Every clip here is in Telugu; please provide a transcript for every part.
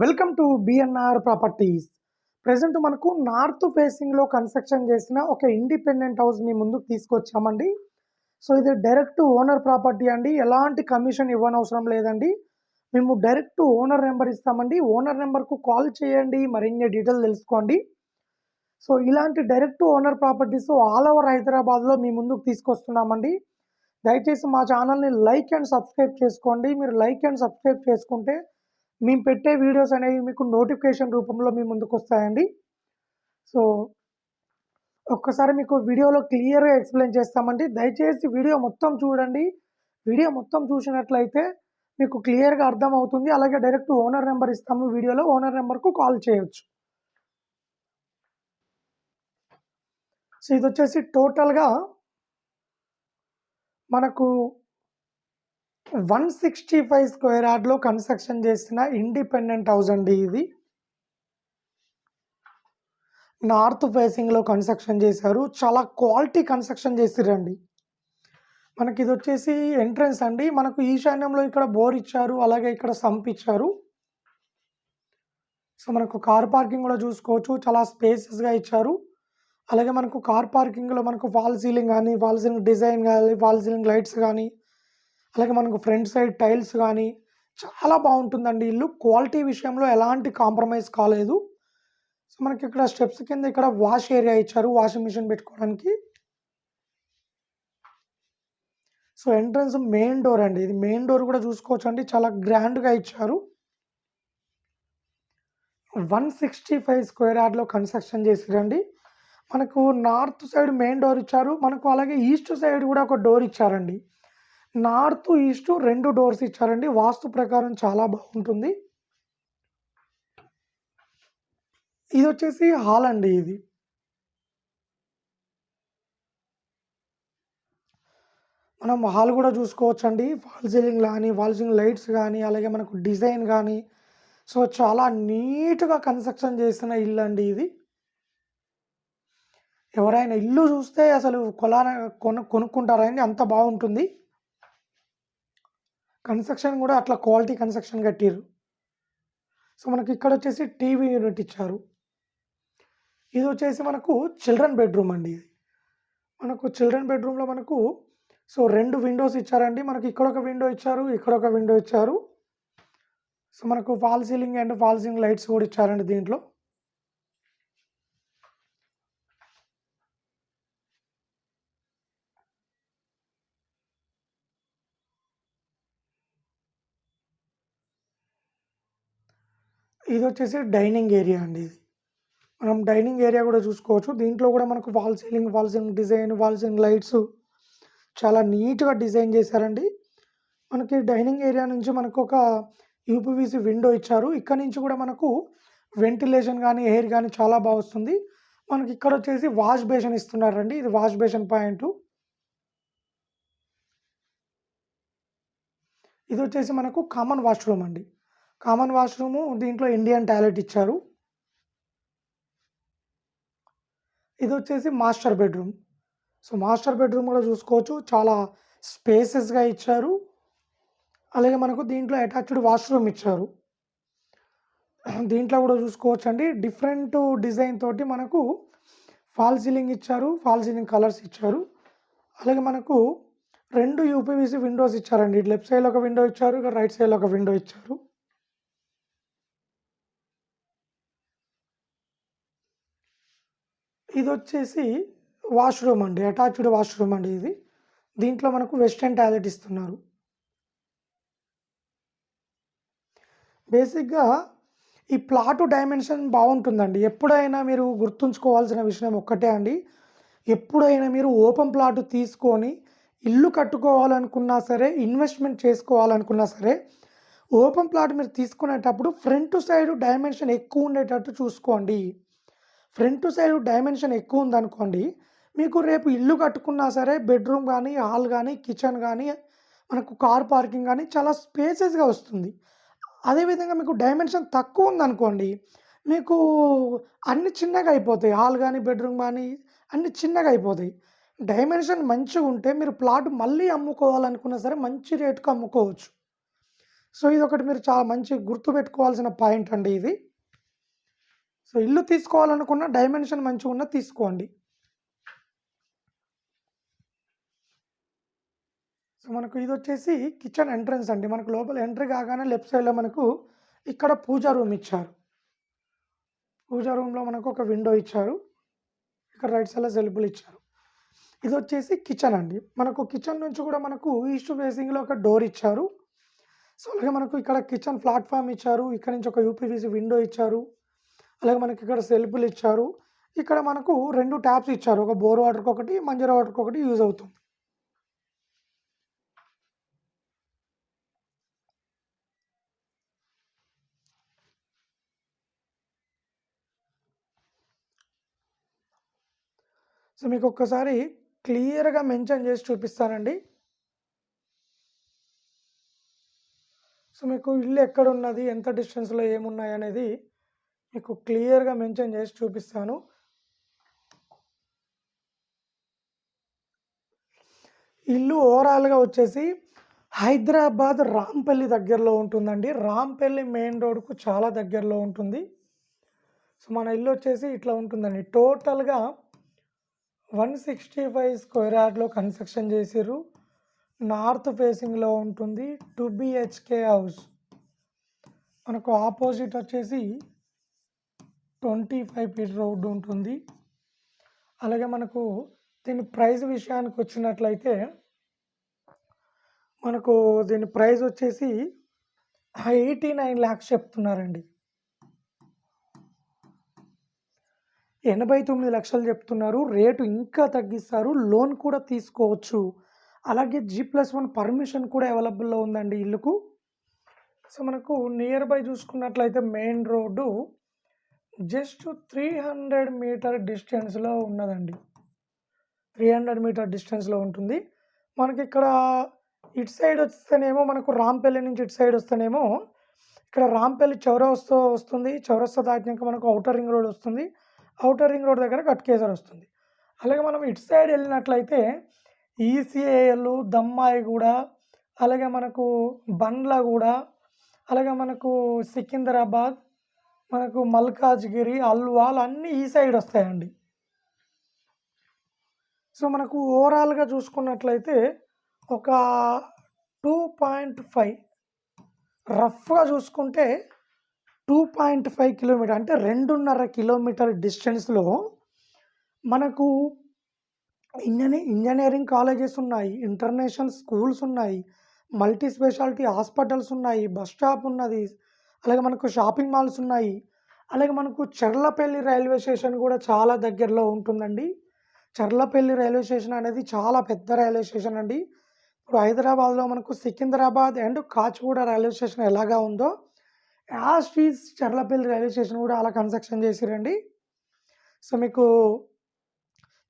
Welcome to BNR properties present మనకు నార్త్ ఫేసింగ్లో కన్స్ట్రక్షన్ చేసిన ఒక ఇండిపెండెంట్ హౌస్ మీ ముందుకు తీసుకొచ్చామండి. సో ఇది డైరెక్ట్ ఓనర్ ప్రాపర్టీ అండి. ఎలాంటి కమిషన్ ఇవ్వనవసరం లేదండి. మేము డైరెక్ట్ ఓనర్ నెంబర్ ఇస్తామండి. ఓనర్ నెంబర్కు కాల్ చేయండి. మరిన్ని డీటెయిల్ తెలుసుకోండి. సో ఇలాంటి direct owner properties all over హైదరాబాద్లో మీ ముందుకు తీసుకొస్తున్నామండి. దయచేసి మా ఛానల్ని లైక్ అండ్ సబ్స్క్రైబ్ చేసుకోండి. మీరు లైక్ అండ్ సబ్స్క్రైబ్ చేసుకుంటే మేము పెట్టే వీడియోస్ అనేవి మీకు నోటిఫికేషన్ రూపంలో మీ ముందుకు వస్తాయండి సో ఒక్కసారి మీకు వీడియోలో క్లియర్గా ఎక్స్ప్లెయిన్ చేస్తామండి. దయచేసి వీడియో మొత్తం చూడండి. వీడియో మొత్తం చూసినట్లయితే మీకు క్లియర్గా అర్థమవుతుంది. అలాగే డైరెక్ట్ ఓనర్ నెంబర్ ఇస్తాము వీడియోలో. ఓనర్ నెంబర్కు కాల్ చేయొచ్చు. సో ఇది వచ్చేసి టోటల్గా మనకు వన్ సిక్స్టీ ఫైవ్ స్క్వేర్ యార్డ్లో కన్స్ట్రక్షన్ చేసిన ఇండిపెండెంట్ హౌస్ అండి ఇది. నార్త్ ఫేసింగ్లో కన్స్ట్రక్షన్ చేశారు. చాలా క్వాలిటీ కన్స్ట్రక్షన్ చేసిరండి మనకి ఇది వచ్చేసి ఎంట్రన్స్ అండి. మనకు ఈశాన్యంలో ఇక్కడ బోర్ ఇచ్చారు అలాగే ఇక్కడ సంప్ ఇచ్చారు. సో మనకు కార్ పార్కింగ్ కూడా చూసుకోవచ్చు. చాలా స్పేసెస్గా ఇచ్చారు. అలాగే మనకు కార్ పార్కింగ్లో మనకు ఫాల్ సీలింగ్ కానీ ఫాల్ సీలింగ్ డిజైన్ కానీ ఫాల్ సీలింగ్ లైట్స్ కానీ అలాగే మనకు ఫ్రంట్ సైడ్ టైల్స్ కానీ చాలా బాగుంటుందండి. ఇల్లు క్వాలిటీ విషయంలో ఎలాంటి కాంప్రమైజ్ కాలేదు. సో మనకి ఇక్కడ స్టెప్స్ కింద ఇక్కడ వాష్ ఏరియా ఇచ్చారు. వాషింగ్ మిషన్ పెట్టుకోవడానికి. సో ఎంట్రన్స్ మెయిన్ డోర్ అండి. ఇది మెయిన్ డోర్ కూడా చూసుకోవచ్చు అండి చాలా గ్రాండ్గా ఇచ్చారు. వన్ సిక్స్టీ ఫైవ్ స్క్వేర్ యార్డ్లో కన్స్ట్రక్షన్ చేసిరండి మనకు నార్త్ సైడ్ మెయిన్ డోర్ ఇచ్చారు. మనకు అలాగే ఈస్ట్ సైడ్ కూడా ఒక డోర్ ఇచ్చారండి. నార్త్ ఈస్ట్ రెండు డోర్స్ ఇచ్చారండి. వాస్తు ప్రకారం చాలా బాగుంటుంది. ఇది వచ్చేసి హాల్ అండి ఇది. మనం హాల్ కూడా చూసుకోవచ్చండి. ఫాల్ సీలింగ్ కానీ ఫాల్ సీలింగ్ లైట్స్ కానీ అలాగే మనకు డిజైన్ కానీ సో చాలా నీట్గా కన్స్ట్రక్షన్ చేసిన ఇల్లు అండి ఇది. ఎవరైనా ఇల్లు చూస్తే అసలు కొలా కొను కొనుక్కుంటారండి అంత బాగుంటుంది. కన్స్ట్రక్షన్ కూడా అట్లా క్వాలిటీ కన్స్ట్రక్షన్ కట్టిర్రు. సో మనకి ఇక్కడ వచ్చేసి టీవీ యూనిట్ ఇచ్చారు. ఇది వచ్చేసి మనకు చిల్డ్రన్ బెడ్రూమ్ అండి ఇది. మనకు చిల్డ్రన్ బెడ్రూమ్లో మనకు సో రెండు విండోస్ ఇచ్చారండి. మనకి ఇక్కడ ఒక విండో ఇచ్చారు ఇక్కడ ఒక విండో ఇచ్చారు. సో మనకు fall ceiling and fall ceiling lights కూడా ఇచ్చారండి దీంట్లో. ఇది వచ్చేసి డైనింగ్ ఏరియా అండి ఇది. మనం డైనింగ్ ఏరియా కూడా చూసుకోవచ్చు. దీంట్లో కూడా మనకు wall ceiling wall ceiling design wall ceiling lights చాలా నీట్గా డిజైన్ చేశారండి. మనకి డైనింగ్ ఏరియా నుంచి మనకు ఒక యూపీవీసీ విండో ఇచ్చారు. ఇక్కడ నుంచి కూడా మనకు వెంటిలేషన్ కానీ ఎయిర్ కానీ చాలా బాగా వస్తుంది. మనకి ఇక్కడ వచ్చేసి వాష్ బేషన్ ఇస్తున్నారండి. ఇది వాష్ బేషన్ పాయింట్. ఇది వచ్చేసి మనకు కామన్ వాష్రూమ్ అండి. కామన్ వాష్రూము దీంట్లో ఇండియన్ టాయిలెట్ ఇచ్చారు. ఇది వచ్చేసి master bedroom. So master bedroom కూడా చూసుకోవచ్చు. చాలా స్పేసెస్గా ఇచ్చారు. అలాగే మనకు దీంట్లో అటాచ్డ్ వాష్రూమ్ ఇచ్చారు. దీంట్లో కూడా చూసుకోవచ్చు అండి డిఫరెంట్ డిజైన్ తోటి మనకు ఫాల్ సీలింగ్ ఇచ్చారు ఫాల్ సీలింగ్ కలర్స్ ఇచ్చారు. అలాగే మనకు రెండు యూపీవీసీ విండోస్ ఇచ్చారండి. లెఫ్ట్ సైడ్లో ఒక విండో ఇచ్చారు ఇక రైట్ సైడ్లో ఒక విండో ఇచ్చారు. ఇది వచ్చేసి వాష్రూమ్ అండి అటాచ్డ్ వాష్రూమ్ అండి ఇది. దీంట్లో మనకు వెస్ట్రన్ టాయిలెట్ ఇస్తున్నారు. బేసిక్గా ఈ ప్లాట్ డైమెన్షన్ బాగుంటుందండి. ఎప్పుడైనా మీరు గుర్తుంచుకోవాల్సిన విషయం ఒక్కటే అండి. ఎప్పుడైనా మీరు ఓపెన్ ప్లాట్ తీసుకొని ఇల్లు కట్టుకోవాలనుకున్నా సరే ఇన్వెస్ట్మెంట్ చేసుకోవాలనుకున్నా సరే ఓపెన్ ప్లాట్ మీరు తీసుకునేటప్పుడు ఫ్రంట్ సైడ్ డైమెన్షన్ ఎక్కువ ఉండేటట్టు చూసుకోండి. ఫ్రంట్ సైడ్ డైమెన్షన్ ఎక్కువ ఉందనుకోండి మీకు రేపు ఇల్లు కట్టుకున్నా సరే బెడ్రూమ్ కానీ హాల్ కానీ కిచెన్ కానీ మనకు కార్ పార్కింగ్ కానీ చాలా స్పేసెస్గా వస్తుంది. అదేవిధంగా మీకు డైమెన్షన్ తక్కువ ఉందనుకోండి మీకు అన్ని చిన్నగా అయిపోతాయి. హాల్ కానీ బెడ్రూమ్ కానీ అన్ని చిన్నగా అయిపోతాయి. డైమెన్షన్ మంచిగా ఉంటే మీరు ప్లాట్ మళ్ళీ అమ్ముకోవాలనుకున్నా సరే మంచి రేటుకు అమ్ముకోవచ్చు. సో ఇది ఒకటి మీరు చాలా మంచి గుర్తుపెట్టుకోవాల్సిన పాయింట్ అండి ఇది. సో ఇల్లు తీసుకోవాలనుకున్న డైమెన్షన్ మంచిగా ఉన్న తీసుకోండి. సో మనకు ఇది వచ్చేసి కిచెన్ ఎంట్రన్స్ అండి. మనకు లోపల ఎంట్రీ కాగానే లెఫ్ట్ సైడ్‌లో మనకు ఇక్కడ పూజా రూమ్ ఇచ్చారు. పూజా రూమ్‌లో మనకు ఒక విండో ఇచ్చారు. ఇక్కడ రైట్ సైడ్‌లో సెల్ఫులు ఇచ్చారు. ఇది వచ్చేసి కిచెన్ అండి. మనకు కిచెన్ నుంచి కూడా మనకు ఈస్ట్ ఫేసింగ్‌లో ఒక డోర్ ఇచ్చారు. సో అలాగే మనకు ఇక్కడ కిచెన్ ప్లాట్ఫామ్ ఇచ్చారు. ఇక్కడ నుంచి ఒక యూపీవీసీ విండో ఇచ్చారు. అలాగే మనకి ఇక్కడ సెల్ఫ్‌లు ఇచ్చారు. ఇక్కడ మనకు రెండు ట్యాప్స్ ఇచ్చారు. ఒక బోర్ వాటర్కి ఒకటి మంజర వాటర్కి ఒకటి యూజ్ అవుతుంది. సో మీకు ఒక్కసారి క్లియర్‌గా మెన్షన్ చేసి చూపిస్తానండి. సో మీకు ఇల్లు ఎక్కడ ఉన్నది ఎంత డిస్టెన్స్‌లో ఏమున్నాయి అనేది మీకు క్లియర్‌గా మెన్షన్ చేసి చూపిస్తాను. ఇల్లు ఓవరాల్‌గా వచ్చేసి హైదరాబాద్ రాంపల్లి దగ్గరలో ఉంటుందండి. రాంపల్లి మెయిన్ రోడ్‌కు చాలా దగ్గరలో ఉంటుంది. సో మన ఇల్లు వచ్చేసి ఇట్లా ఉంటుందండి. టోటల్‌గా 165 స్క్వేర్ యార్డ్‌లో కన్‌స్ట్రక్షన్ చేసిర్రు. నార్త్ ఫేసింగ్‌లో ఉంటుంది. Two BHK house. మనకు ఆపోజిట్ వచ్చేసి 25 ఫీట్ రోడ్డు ఉంటుంది. అలాగే మనకు దీని ప్రైస్ విషయానికి వచ్చినట్లయితే మనకు దీని ప్రైస్ వచ్చేసి 89,00,000 చెప్తున్నారండి. 89,00,000 చెప్తున్నారు. రేటు ఇంకా తగ్గిస్తారు. లోన్ కూడా తీసుకోవచ్చు. అలాగే జి ప్లస్ వన్ పర్మిషన్ కూడా అవైలబుల్‌లో ఉందండి ఇల్లుకు. సో మనకు నియర్ బై చూసుకున్నట్లయితే మెయిన్ రోడ్డు జస్ట్ 300 మీటర్ డిస్టెన్స్‌లో ఉన్నదండి. 300 మీటర్ డిస్టెన్స్‌లో ఉంటుంది. మనకి ఇక్కడ ఇటు సైడ్ వస్తేనేమో మనకు రాంపల్లి నుంచి ఇటు సైడ్ వస్తేనేమో ఇక్కడ రాంపల్లి చౌరస్తా వస్తుంది. చౌరస్తా దాటినాక మనకు ఔటర్ రింగ్ రోడ్ వస్తుంది. ఔటర్ రింగ్ రోడ్ దగ్గర కట్కేసర్ వస్తుంది. అలాగే మనం ఇటు సైడ్ వెళ్ళినట్లయితే ఈసీఐఎల్, దమ్మాయిగూడ, అలాగే మనకు బండ్లగూడ, అలాగే మనకు సికింద్రాబాద్, మనకు మల్కాజ్గిరి, అల్వాల్ అన్నీ ఈ సైడ్ వస్తాయండి. సో మనకు ఓవరాల్‌గా చూసుకున్నట్లయితే ఒక 2.5 రఫ్‌గా చూసుకుంటే 2.5 కిలోమీటర్ అంటే 2.5 కిలోమీటర్ డిస్టెన్స్‌లో మనకు ఇంజనీ ఇంజనీరింగ్ కాలేజెస్ ఉన్నాయి. ఇంటర్నేషనల్ స్కూల్స్ ఉన్నాయి. మల్టీ స్పెషాలిటీ హాస్పిటల్స్ ఉన్నాయి. బస్ స్టాప్ ఉన్నది. అలాగే మనకు షాపింగ్ మాల్స్ ఉన్నాయి. అలాగే మనకు చర్లపల్లి రైల్వే స్టేషన్ కూడా చాలా దగ్గరలో ఉంటుందండి. చర్లపల్లి రైల్వే స్టేషన్ అనేది చాలా పెద్ద రైల్వే స్టేషన్ అండి. ఇప్పుడు హైదరాబాద్‌లో మనకు Secunderabad and Kacheguda railway station ఎలాగా ఉందో యాజ్ ఫీజ్ చర్లపల్లి రైల్వే స్టేషన్ కూడా అలా కన్‌స్ట్రక్షన్ చేసిర్రండి. సో మీకు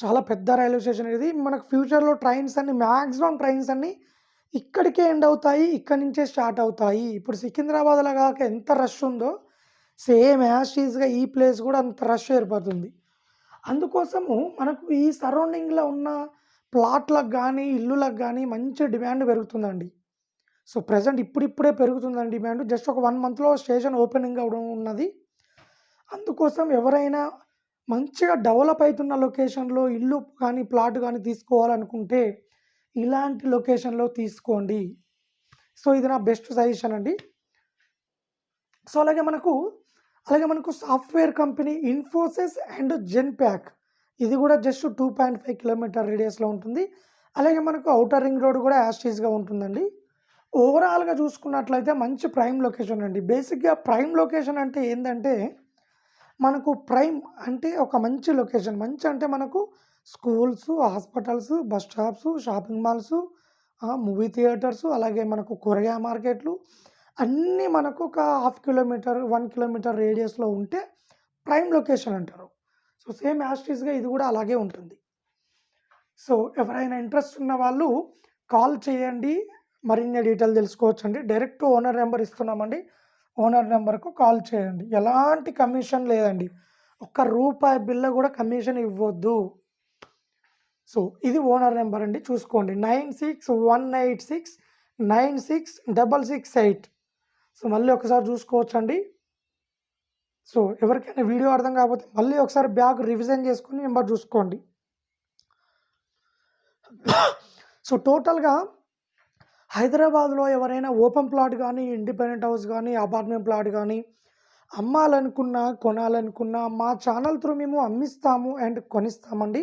చాలా పెద్ద రైల్వే స్టేషన్ ఇది. మనకు ఫ్యూచర్‌లో ట్రైన్స్ అన్ని మ్యాక్సిమం ట్రైన్స్ అన్నీ ఇక్కడికే ఎండ్ అవుతాయి. ఇక్కడి నుంచే స్టార్ట్ అవుతాయి. ఇప్పుడు సికింద్రాబాద్‌లో కాక ఎంత రష్ ఉందో సేమ్ యాజ్ ఈజ్‌గా ఈ ప్లేస్ కూడా అంత రష్ ఏర్పడుతుంది. అందుకోసము మనకు ఈ సరౌండింగ్‌లో ఉన్న ప్లాట్‌లకు కానీ ఇల్లులకు కానీ మంచి డిమాండ్ పెరుగుతుందండి. సో ప్రజెంట్ ఇప్పుడిప్పుడే పెరుగుతుందండి డిమాండ్. జస్ట్ ఒక వన్ మంత్‌లో స్టేషన్ ఓపెనింగ్ అవ్వడం ఉన్నది. అందుకోసం ఎవరైనా మంచిగా డెవలప్ అవుతున్న లొకేషన్‌లో ఇల్లు కానీ, ప్లాట్ కానీ తీసుకోవాలనుకుంటే ఇలాంటి లొకేషన్‌లో తీసుకోండి. సో ఇది నా బెస్ట్ సజెషన్ అండి. సో అలాగే మనకు అలాగే మనకు software company Infosys and Genpact ఇది కూడా జస్ట్ 2.5 కిలోమీటర్ రేడియస్‌లో ఉంటుంది. అలాగే మనకు ఔటర్ రింగ్ రోడ్ కూడా యాజ్ ఉంటుందండి. ఓవరాల్‌గా చూసుకున్నట్లయితే మంచి ప్రైమ్ లొకేషన్ అండి. బేసిక్‌గా ప్రైమ్ లొకేషన్ అంటే ఏంటంటే మనకు ప్రైమ్ అంటే ఒక మంచి లొకేషన్. మంచి అంటే మనకు schools, hospitals, bus stops, shopping malls, movie theatres అలాగే మనకు కూరగాయ మార్కెట్లు అన్నీ మనకు ఒక హాఫ్ కిలోమీటర్, వన్ కిలోమీటర్ రేడియస్‌లో ఉంటే ప్రైమ్ లొకేషన్ అంటారు. సో సేమ్ యాజ్ ఇది కూడా అలాగే ఉంటుంది. సో ఎవరైనా ఇంట్రెస్ట్ ఉన్న వాళ్ళు కాల్ చేయండి. మరిన్ని డీటెయిల్ తెలుసుకోవచ్చండి. డైరెక్ట్ ఓనర్ నెంబర్ ఇస్తున్నామండి. ఓనర్ నెంబర్‌కు కాల్ చేయండి. ఎలాంటి కమిషన్ లేదండి. ఒక్క రూపాయి బిల్ల కూడా కమిషన్ ఇవ్వద్దు సో ఇది ఓనర్ నెంబర్ అండి. చూసుకోండి. 9618696668 సో మళ్ళీ ఒకసారి చూసుకోవచ్చండి. సో ఎవరికైనా వీడియో అర్థం కాకపోతే మళ్ళీ ఒకసారి బ్యాగ్ రివిజన్ చేసుకుని నెంబర్ చూసుకోండి. సో టోటల్గా హైదరాబాద్లో ఎవరైనా ఓపెన్ ప్లాట్ కానీ ఇండిపెండెంట్ హౌస్ కానీ అపార్ట్మెంట్ ప్లాట్ కానీ అమ్మాలనుకున్నా కొనాలనుకున్నా మా ఛానల్ త్రూ మేము అమ్మిస్తాము అండ్ కొనిస్తామండి.